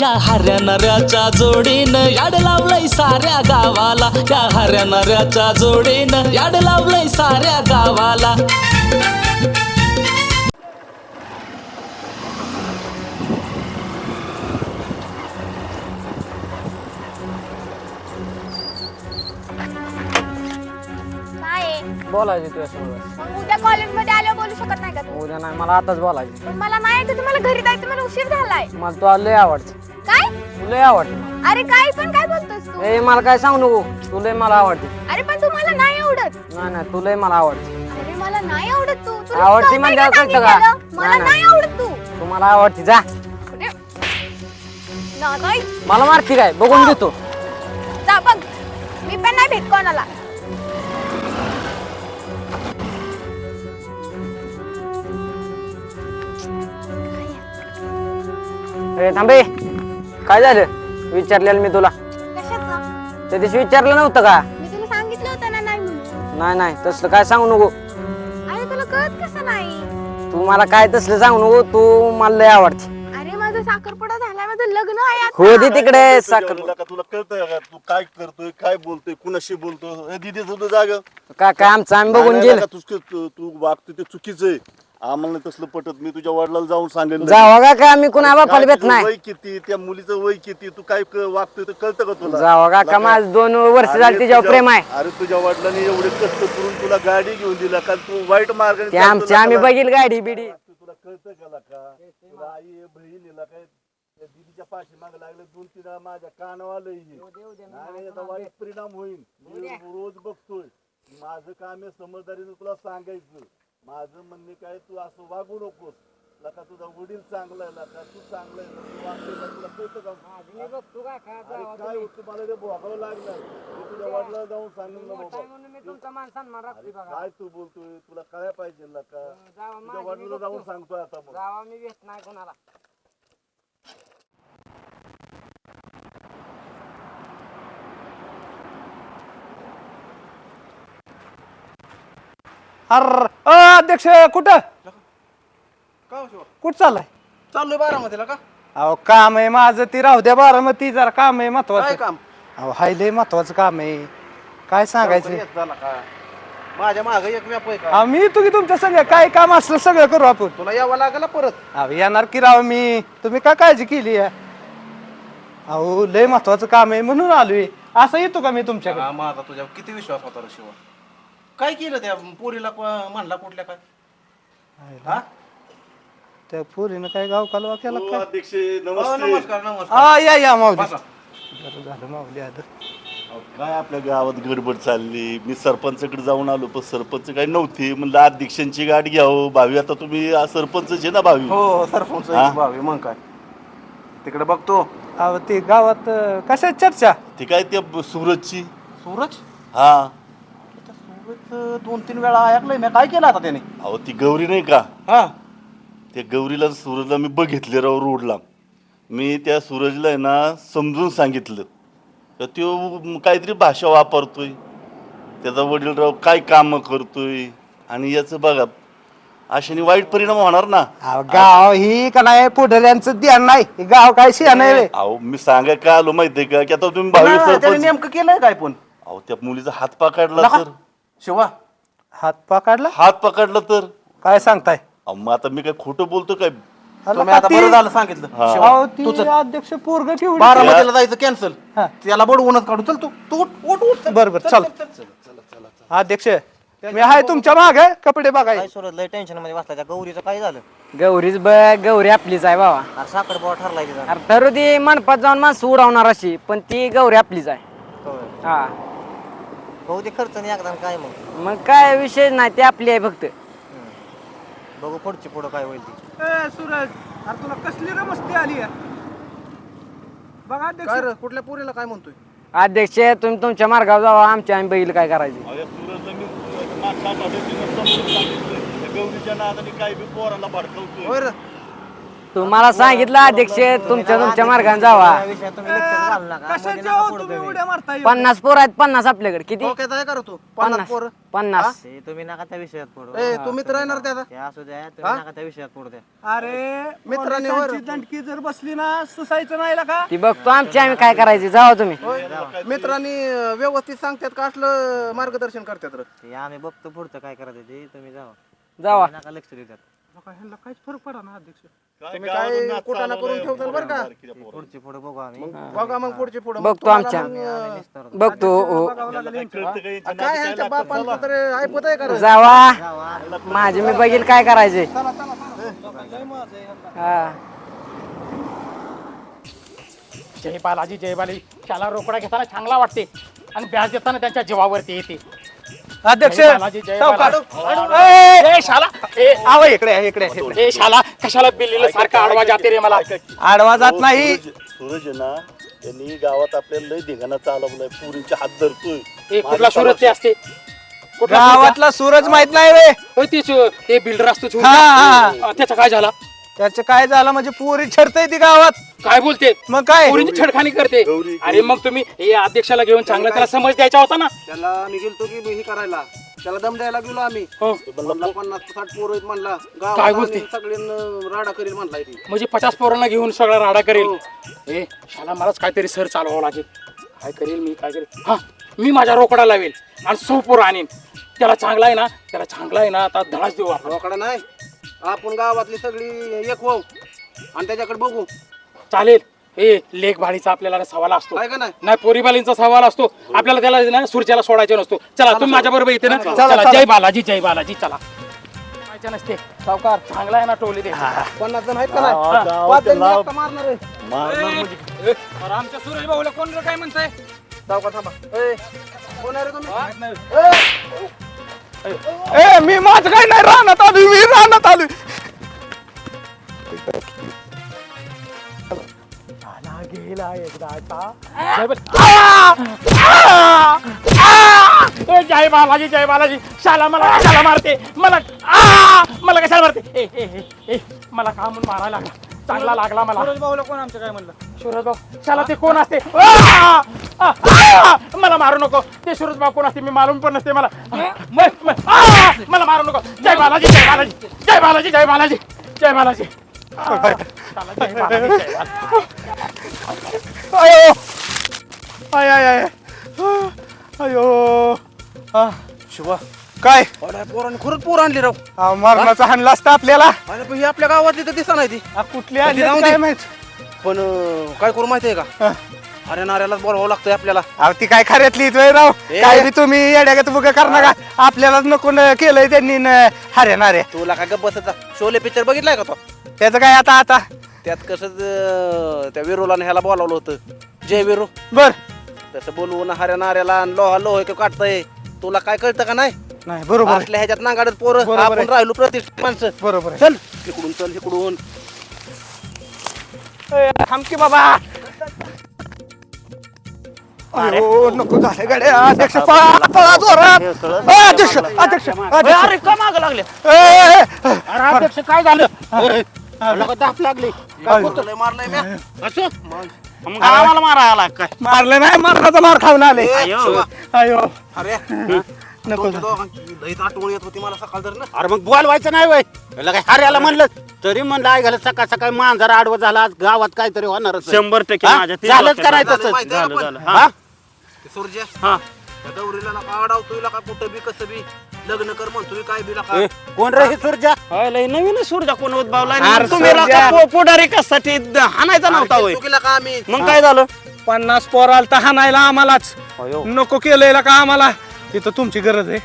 या हऱ्या नऱ्याच्या जोडीनं याड लावलंय साऱ्या गावाला. या हऱ्या नऱ्याच्या जोडीनं याड लावलंय साऱ्या गावाला. काय? आहे? बोलायची तुझ्यासोबत मग उद्या कॉलेजमध्ये आल्यावर बोलू शकत नाही का तू? उद्या नाही मला आताच बोलायची. पण मला नाही तर तुम्हाला घरी जायचं मला उशीर झालाय. मला तू लय आवडते. लय आवडते. अरे काय पण काय बोलतोस तू? ए मला काय सांगू नको. तू लय मला आवडते. अरे पण तू मला नाही आवडत. नाही नाही तू लय मला आवडते. अरे मला नाही आवडत तू. तुला आवडती म्हणल्यावर का कळतं का? सांगितलेलं? मला नाही, नाही नाही. आवडत तू. तू मला आवडते जा. अरे, नाही मला मारती काय? बघून घेतो जा बघ. मी पण नाही भेट कोणाला. ए थांबे काय झालं? विचारलेलं मी तुला. कशाचं? त्या दिवशी विचारलं नव्हतं का? मी तुला सांगितलं होतं ना नाही म्हणून. नाही नाही तसलं काय सांगू नको. अरे तुला कळत कसं नाही? तू मला काय तसलं सांगू नको तू मला लय आवडते. अरे माझा साखरपुडा झालाय माझं लग्न आहे आता. हो दे तिकडे साखर. तुला का तुला कळतंय का? तू काय करतोय काय बोलतोय कुणाशी बोलतोय? दिदी तुझं जाग. काय काय आमचं आम्ही बघून गेलं. तू तू वागतोय ते चुकीचं आहे. आम्हाला तसलं पटत? मी तुझ्या वडिलाला जाऊन सांगेल जावा का? काय आम्ही कुणा बापाला भेट नाही? वय किती? त्या मुलीचं वय किती? तू काय क- वागतोय ते कळतं का तुला? जावा का? तुला का माझं दोन वर्ष अरे झाली तिच्यावर तुझ्या- प्रेम आहे. अरे तुझ्या वडिलांनी एवढे कष्ट करून तुला गाडी घेऊन दिला का? तू वाईट मार्गाने ते चालतो आमची आम्ही बघील गाडी बिडी. तुला कळतं का का तुला आई आहे, बहीण आहे काय त्या दीदीच्या पाठी माग लागले दोन तीन वेळा माझ्या कानावर आलं हे. आणि याचा वाईट परिणाम होईल. मी रोज बघतोय. माझं काम आहे समजदारीने तुला सांगायचं. माझं म्हणणे काय तू असं वागू नकोस. लका तुझा वडील चांगला आहे लका तू चांगला आहे तू? तुला कळतं का? अरे काय होतं मला ते भोगावं लागलं. मी तुझ्या वडिलाला जाऊन सांगेन ना बाबा. अरे काय तू बोलतोय? तुला काय पाहिजे लका. तुझ्या वडिलाला जाऊन सांगतोय आता मग. अर अ, अध्यक्ष कुठं? कुठं चाललाय? चाललोय बारामतीला का? अहो काम आहे माझं ती राहू द्या बारामती जरा काम आहे काय महत्वाचं काम? अहो हाय लय महत्वाचं काम आहे. काय सांगायचं? येत झाला का? माझ्या माग एक व्याप आहे का? अहो, मी तू की तुमच्या सगळं काय काम असलं सगळं करू आपण. तुला यावं लागला परत. अहो येणार की राव मी? तुम्ही काय काळजी केली आहे? अहो लय महत्वाचं काम आहे म्हणून आलोय. असं येतो का मी तुमच्याकडे? हा, माझा तुझ्या किती विश्वास होता रे शिवा? काय केलं त्या पोरीला म्हणला कुठल्या काय? हा? त्या पोरीनं काय गाव कालवा केला हो, काय अध्यक्ष नमस्ते. नमस्कार नमस्कार. हा या या माऊली. बसा. बरं झालं माऊली आलं अहो, काय आपल्या गावात गडबड चालली? मी सरपंचाकडे जाऊन आलो पण सरपंच काही नव्हते. म्हणलं अध्यक्षांची गाडी घ्यावं. भावी आता तुम्ही आ, सरपंच आहे ना भावी? हो सरपंच हा? भावी मग काय? तिकडे बघतो. अहो ते गावात अं, कशाची चर्चा? ती काय त्या ब- सूरजची. सूरज? हा. दोन तीन वेळा ऐकलंय मी. काय केलं आता त्याने? अहो ती गौरी नाही का? हा. त्या गौरीला सूरजला मी बघितले राव रोडला. मी त्या सूरजला आहे ना समजून सांगितलं. तर तो काहीतरी भाषा वापरतोय. त्याचा वडील राव काय कामं करतोय? आणि याचं बघा अशाने वाईट परिणाम होणार ना? अहो, गाव ही का नाही पुढऱ्यांचं ध्यान नाही. हे गाव काय शिया नाही रे. अहो मी सांगाय काय आलो माहितीये का? की आता तुम्ही भावी नाही, त्याने सरपंच नेमकं केलंय काय पण? अहो त्या मुलीचा हात पकडला नका. तर. शिवा हात पकडला हात पकडला तर? काय सांगताय? अहो, मग आता मी काय खोटं बोलतो काय? तुम्ही आता बरं झालं सांगितलं. शिवा, अहो तू ती चल. अध्यक्ष पोरग ठेवली. बारामतीला जायचं कॅन्सल हा. त्याला बडवूनच काढू. चल तू तू उठ उठ उठ. चल. बरं, बरं, चल. अध्यक्ष मी आहे तुमच्या माग कपडे बघाय काय सोडत लय टेन्शनमध्ये बसला त्या गौरीचं काय झालं? गौरीच बघ गौरी आपलीच आहे बाबा. अरे साखरपुडा ठरलाय तिचा अरे ठरू ती मंडपात जाऊन माणसं उडवणार अशी पण ती गौरी आपलीच आहे. हा. बघू ते खर्च नाही एकदा काय मग. मग काय विषय नाही ती आपली आहे फक्त. बघू पुढची पुढं काय होईल ती. सूरज अरे तुला कसली रे मस्ती आली बघा काय रे कुठल्या पोरीला काय म्हणतोय? अध्यक्ष तुम्ही तुमच्या मार्गावर जावा आमच्या आम्ही बघील काय करायचे? या सूरजला मी मागच्या आठवड्यात तिनं समजून सांगितलं. त्या गौरीच्या नादाने काय बी पोराला भडकवतोय. होय रे. तुम्हाला सांगितलं अध्यक्ष तुमच्या तुमच्या मार्गाने जावा. हो तुम्ही. उड्या मारताय? पन्नास पोर आहेत पन्नास आपल्याकडे. किती? डोक्यात आहे का रे तू? पन्नास पन्नास. पोरं? पन्नास. ते तुम्ही नका त्या विषयात पडू. ए तू मित्र आहे ना रे त्याचा ते असू द्या तुम्ही नका त्या विषयात पडू द्या. अरे मित्रांनी पोलिसांची दंडकी जर बसली ना सुसायचं नाही का? ती बघतो आमची आम्ही काय करायचे. जावा तुम्ही. मित्रांनी अं, व्यवस्थित सांगतात का? असलं मार्गदर्शन करतात रे. ते आम्ही बघतो पुढचं काय करायचं ते. तुम्ही जावा. जावा. नका लक्ष देतात काहीच फरक पडा ना अध्यक्ष. तुम्ही काय कुटाणा करून ठेवताल बरं का? पुढची पुढे बघू आम्ही. बघा मग पुढची पुढे. बघतो आमच्या. बघतो. हो. काय यांच्या बापांचं तर ऐकत आहे का? जावा. माझे मी बघील काय करायचे हा. जय बालाजी जय बालाजी शाला रोकडा घेताना चांगला वाटते. आणि ब्याज देताना त्यांच्या जीवावरती येते. अध्यक्ष जय बालाजी, जय सावकार. बालाजी. ए, शाला. ए, आवा इकडे इकडे इकडे. ए शाला. कशाला बिल्लीला सारखा आडवा जाते रे मला? आडवा जात नाही. सूरज सूरज आहे ना त्यांनी गावात आपल्याला लय धिगाणा चालवलाय पुरीचे हात धरतोय. कुठला सूरत ते असते? कुठला? गावातला सूरज माहीत नाही होय, ते सु- ते बिल्डर असतो सूरज. हा, हा. अ, त्याचा काय झाला? त्याचं काय झालं म्हणजे पुरी छडतय ती गावात. काय बोलते? मग काय? पोरींची छडखानी करते. गौरी, अरे मग तुम्ही हे अध्यक्षाला घेऊन चांगला त्याला समज द्यायचा होता ना? त्याला आम्ही गेलतो की हे करायला? त्याला दम द्यायला गेलो आम्ही. हो. म्हणला पन्नास साठ पोरं आहेत म्हणला. काय गावात? आणि सगळ्यांना राडा करील म्हणलाय ती म्हणजे पचास पोरांना घेऊन सगळा राडा करेल? ए शाला मलाच काहीतरी सर चालवावं लागेल. काय करेल मी काय करेल? हा मी माझ्या रोकडा लावेल आणि सौ पोरं आणीन. त्याला चांगला आहे ना त्याला चांगला आहे ना आता धडाच देऊ आपण. रोकडा नाही. आपण गावातली सगळी एक होऊ. आणि त्याच्याकडे बघू. चालेल. ए लेख भाडीचा आपल्याला सवाल असतो. आहे का नाही? नाही पोरीबालींचा सवाल असतो. आपल्याला त्याला ना सुरच्याला सोडायचा नसतो. चला तुम्ही माझ्या बरोबर येते ना. चला. जय बालाजी जय बालाजी चला. नसते. सावकार चांगला आहे ना टोली दे पन्नास जण आहेत का नाही? हा, पाच जण मारणार आहे. मारणार म्हणजे आमच्या सुरेश भाऊला कोण काय म्हणताय? सावकार थांबा. ए, कोण आहे रे तुम्ही? ए मी माझं काय नाही राहण्यात आलोय मी राहण्यात गेला एकदाचा जय बल- आ! आ! आ! ए, जय बालाजी जय बालाजी. शाला मला कशाला मारते. मला आ! मला कशाला मारते? ए ए ए, ए मला का म्हणून मारायला लागला? चांगला लागला मला. सूरज भाऊला कोण आमचं काय म्हणलं? सूरज भाऊ. शाला ते कोण असते! मला मारू नको. ते सूरज भाऊ कोण असते? मी मालूम पण नसते मला! मला मारू नको. जय बालाजी जय बालाजी. जय बालाजी जय बालाजी. जय बालाजी. अयो आय आय आय अयो हा, शिवा काय? अरे पोरांनी खरंच पोर आणली राव. हा, मरणाचा हाणला असता आपल्याला. अरे पण ही आपल्या गावातली तर दिसा नाही ती. हा, कुठली आली जाऊ दे. काय माहीत? पण अं, काय करू माहितीये का? हा. अरे नाऱ्यालाच बोलावं लागतंय आपल्याला. अहो ती काय खऱ्यातलीच वय राव? ए. काय बी तुम्ही येड्यागत बुक करणार का आपल्यालाच नको न केलंय त्यांनी न हऱ्याणारे तुला काय गप्प बसायचा? शोले पिक्चर बघितलाय का तो? त्याचं काय आता आता? त्यात कसं त्या विरोला ह्याला बोलावलं होतं. जय विरो. बर. तसं बोलवून हऱ्या नाऱ्याला आणि लोहा लोह काढताय. तुला काय कळतं का नाही? नाही बरोबर. आहे. असल्या ह्याच्यात नांगाडत पोरं बरोबर आपण. राहिलो प्रतिष्ठित माणसं. बरोबर आहे. चल इकडून चल इकडून. ए, थांब की बाबा. अयो नको झालं गड्या. अध्यक्ष पळा पळा जोरात. ए, अध्यक्ष अध्यक्ष अध्यक्ष. अरे का माग लागले? ए, ए, ए. अरे अध्यक्ष काय झालं? लोक दाप लागले. काय कुठं? मारलंय म्या? असं? मग आम्हाला मारा आला काय मारलं नाही मारण्याचा मार खाऊन आले. अयो अरे नको तुमच्या दोघांची लईच आठवण येत होती मला सकाळ तर ना अरे मग बोलवायचं नाही वय. याला काय हऱ्याला म्हणलं? तरी म्हणलं आई घाला सकाळ सकाळ मांजर आडवं झाला आज गावात काहीतरी होणारच आहे. शंभर टक्के हा? माझ्या ते झालंच करायचं झालं. झालं. हा? ते सूर्य हा. त्या गौरीला नका अडावतोय का कुठं बी कसं बी. लग्न कर म्हणतोय काय बी नका ए, कोण रे ही सुरजा? अय, लय नवीन सूर्जा कोण उद्भवला अरे तुम्ही सूर्या. राका पु- पुढारी कशासाठी द- हाणायचा नव्हता होय. का आम्ही? मग काय झालं? पन्नास पोर आलता हाणायला आम्हालाच. नको केलंय का आम्हाला? तिथं तुमची गरज आहे.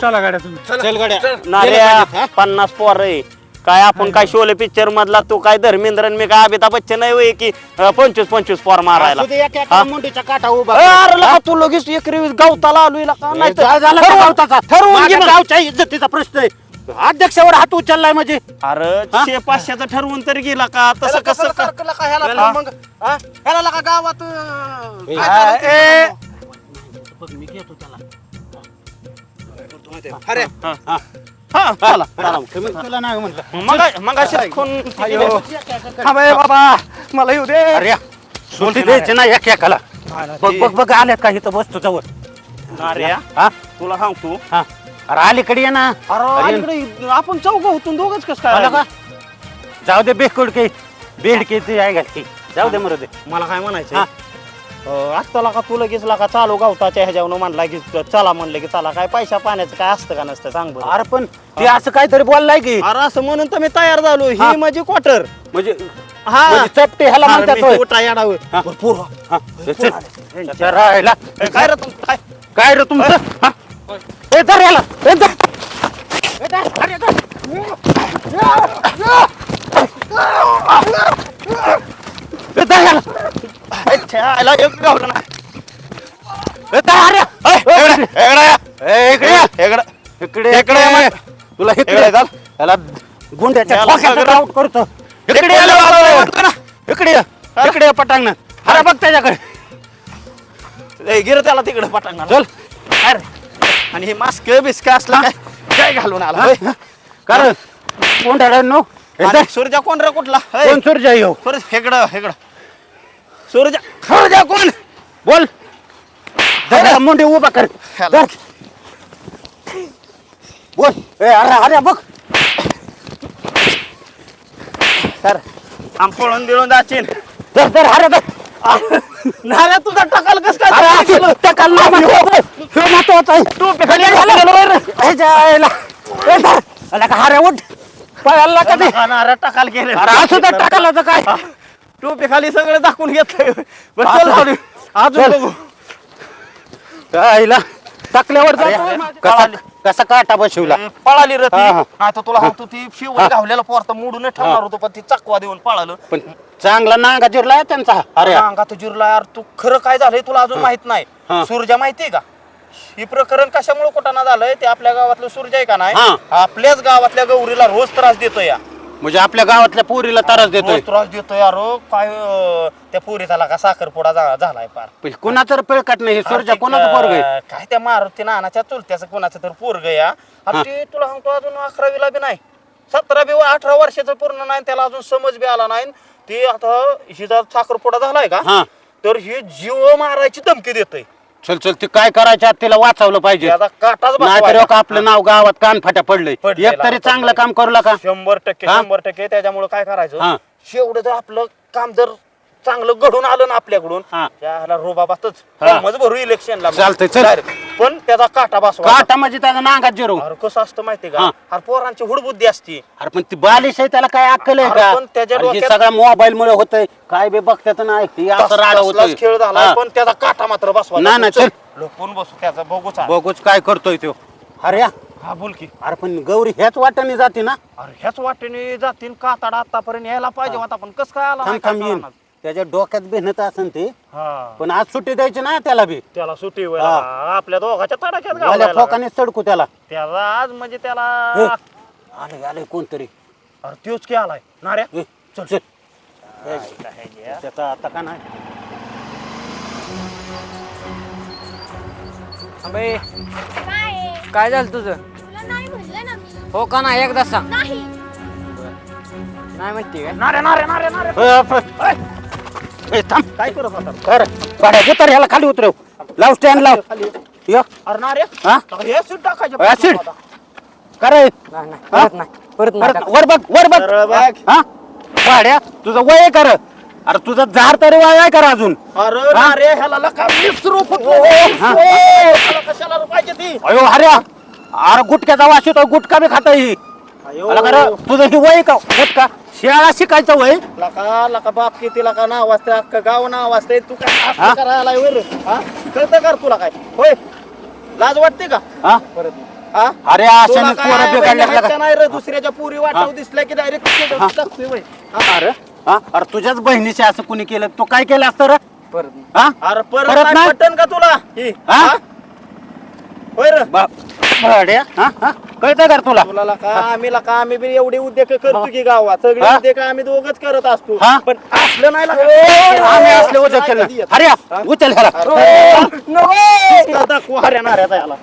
चला गाड्या तुम्ही. चल गड्या. पन्नास पोर आहे. काय आपण काय शोले पिक्चर मधला तू काय धर्मेंद्र आणि मी काय अमिताभ बच्चन नाही होय की अं, पंचवीस पंचवीस पोर मारायला असू दे, एका एका हा? मुंडीच्या काठा उभा अरे लका तू लगेच एकरी गावताला आलोय लका नाही जा- झाला का ठरवून- गावताचा? ठरवून घे माझ्या मग. गावच्या इज्जतीचा प्रश्न आहे अध्यक्षावर हात उचललाय म्हणजे अरे शे पाचशेचं ठरवून तरी गेला का तसं कसं का सारखं लका ह्याला मग हा? ह्याला लका गावात अं, काय चालू ते ए. सांगू. काय करतो माहितीये? अरे हा, हा. हा चला. चला, तुम्ही तुला नाही म्हणलं मग मग अशी फोन थांबे बाबा मला येऊ दे. अरे सुट्टी द्यायची ना एक एकाला. बघ बघ बघ आल्यात का इथं बस तुझ्यावर हा? तुला सांगतो. हा. अरे अलीकडे ये ना. अरे अलीकडे आपण चौघ होतून दोघच कस आलं काय का जाऊ दे बेकुड की बेड की ते आहे घाल की जाऊ दे मरू दे. मला काय म्हणायचं हा. आत्ताला का तुला लगेच का चालू गावताच्या ह्याच्यावर म्हणला की चला म्हणलं की चला काय पैसा पाण्याचं काय असतं का नसतं सांग बरं. अरे पण ते असं काहीतरी बोललाय की. अरे असं म्हणून तर मी तयार झालो हा. ही. माझी क्वार्टर म्हणजे हा. म्हणजे चपटे ह्याला म्हणतात होय. हा. हा, चल, चल. ए, काय रे तुम काय? काय रे तुमचं? हा? ए, धर याला ए, धर. ए, धर, धर, धर. ए, धर याला. छायला एक गावलं ना ए, अरे. ए, इकडे ये. इकडे इकडे. ये. तुला इकडे. इकडे चाल. याला गुंड्याच्या याला ठोक्यात सगळं- आउट करतो. इकडे इकडे ये, याला इकडे ये. वाजवा, इकडे ये. इकडे ये, पटांगण. अरे बघ त्याच्याकडे. ए, गिर त्याला तिकडे पटांगणार चल. अरे आणि हे मास्क बिस्क असला काय? काय घालून आला? होय? कारण कोण नो आणि सूर्या कोण रे कुठला? होय? कोण सूर्य येऊ सूर्य हेकडं हेकडं सूर्या सूर्या कोण? बोल. धर, मुंडे उभा कर. धर. बोल. ए अरे अरे बघ. सर आम पळून बिळून जाचीन धर धर अरे धर. नाऱ्या तुझा टकाल कस काय अरे केलं? असं त्या कालला महत्वाचं हे महत्वाचं आहे तू पिकाली हे जायला. ए, धर. अला का अरे उठ. पळाला का ते नाऱ्या टकाल केले अरे असं तर टाकायला तर काय? टोपी खाली सगळं दाखवून घेतलंय. बरं, चल. अजून चल. बघू. आईला टाकल्यावर जातो. कसा काटा बसवला पळाली रे ती. हा, हा. नाही तर तुला सांगतो ती. शिव घावलेला पोरता मोडून ठेवणार होतो पण ती चकवा देऊन पळालं. पण चांगला नांगा जिरला त्यांचा. अरे. अंगात जुरला यार. तू खरं काय झालंय तुला अजून माहीत हा. नाही सूर्जा माहितीये का? ही प्रकरण कशामुळे कुठं झालंय ते आपल्या गावातलं सूर्य आहे का नाही? हा. आपल्याच गावातल्या गौरीला रोज त्रास देतोय या. म्हणजे आपल्या गावातल्या पोरीला त्रास देतोय. रोज त्रास देतोय यार हो. काय अं, त्या पोरी झाला का साखरपुडा झा- झालाय पार. पण कुणाचं पेळकाट नाही हे सूर्य अरे कोणाचं पोरग अं, काय त्या मारुती नानाच्या चुलत्याचं कोणाचं तर पोरग या अरे. ते तुला सांगतो अजून अकरावीला बी नाही. सतरा बी अठरा वर्षाचं पूर्ण नाही त्याला अजून समज बी आला नाही. ते आता हिचा साखरपुडा झालाय का? हा. तर ही जीव मारायची धमकी देतोय. चल चल ते काय करायच्या तिला वाचवलं पाहिजे त्याचा काटाच नाहीतर बसवायचा. एक आपलं नाव गावात कान फाट्या पडलंय पडलेला, एक तरी चांगलं. काम करू का शंभर टक्के हा? शंभर टक्के त्याच्यामुळे काय हा. करायचं शेवढं जर आपलं काम जर चांगलं घडून आलं ना आपल्याकडून हा. त्याला रोबाबातच हा. फॉर्मच भरू इलेक्शनला चालतंय, चल. पण त्याचा काटा बसवा. काटा म्हणजे त्याचा नांगात जिरो अरे कसं असतं माहितीये का? हा. अरे पोरांची हुडबुद्धी असती. अरे पण ती बालिश आहे त्याला काय अक्कल आहे अरे का? पण त्याच्या अरे हे डोक्यात- सगळं मोबाईल मुळे होतंय. काय बे बघतात नाही हे असं राडा तसलाच होतोय खेळ झाला हा. पण त्याचा काटा मात्र बसवा. नाही, नाही, चल. लपून बसू त्याचा बघू चाल. बघूच काय करतोय तो. अरे या. हा बोल की. अरे पण गौरी ह्याच वाटाने जाते ना? अरे ह्याच वाटेने जातील काताडा आतापर्यंत यायला पाहिजे होता पण कस काय आला थांब नाही थांब काय येईन. कळणार. त्याच्या डोक्यात बेहनत असन ते. हा. पण आज सुट्टी द्यायची ना त्याला बी. त्याला सुटी होईल हा. आपल्या दोघाच्या तडाख्यात वाल्या फोकाने सडकू त्याला. त्याला आज म्हणजे त्याला हे, आले आले कोणतरी. अरे त्योच की आलाय. नाऱ्या ए, चल. चल. त्याचा आता का नाही? अबे काय काय झालं तुझं? तुला नाही म्हणलं ना मी. हो का नाही? एकदा सांग. नाही. नाही म्हणते काय नाऱ्या नाऱ्या नाऱ्या नाऱ्या. ए, फ- ए, थांब. काय करत होता? कर गाड्या घे तर ह्याला खाली उतरव. लाव स्टँड लाव. खाली. य. अरे नाऱ्या हा? अरे हे सीट टाकायचे ऍसिड करे नाही नाही परत नाही. परत नाही परत वर बघ वर बघ. हा? गाड्या तुझं वय कर अरे तुझं झाड तरी वय आहे कर अजून? अरे नाऱ्या ह्याला लका वीस रुपये हा. ह्याला कशाला पाहिजे ती? अयो हऱ्या अरे गुटक्याचा वास येतो गुटका बी खाता ही तुझं ही वय का गुटका शाळा शिकायचं वय? लका लका बाप किती लका नाव वाजते अख्खं गाव नाव वाजते. तू काय हा? असं करायला वर हा? कळतं कर तुला काय? होय? लाज वाटते का? हा? परत हा? अरे तुला अशाने काय पोरं बिघडल्या माहिती का नाही रे दुसऱ्याच्या पुरी वाटव दिसल्या की डायरेक्ट अरे हा? अरे तुझ्याच बहिणीचे असं कुणी केलं? तू काय केलं असतं रे? परत. हा? अरे परत परत नाही नाही? पटन का तुला? ही, हा? हा? होय रे? बा- भाड्या, हा हा. कळतं का रे तुला? तुला का आम्ही का आम्ही बी एवढे उद्योग करतो की गावात? सगळे हा? उद्योग आम्ही दोघच करत असतो. हा? पण असलं नाही. आम्ही असले उद्या केलं. अरे उचल ह्याला. दाखवू हऱ्या नाऱ्याचा याला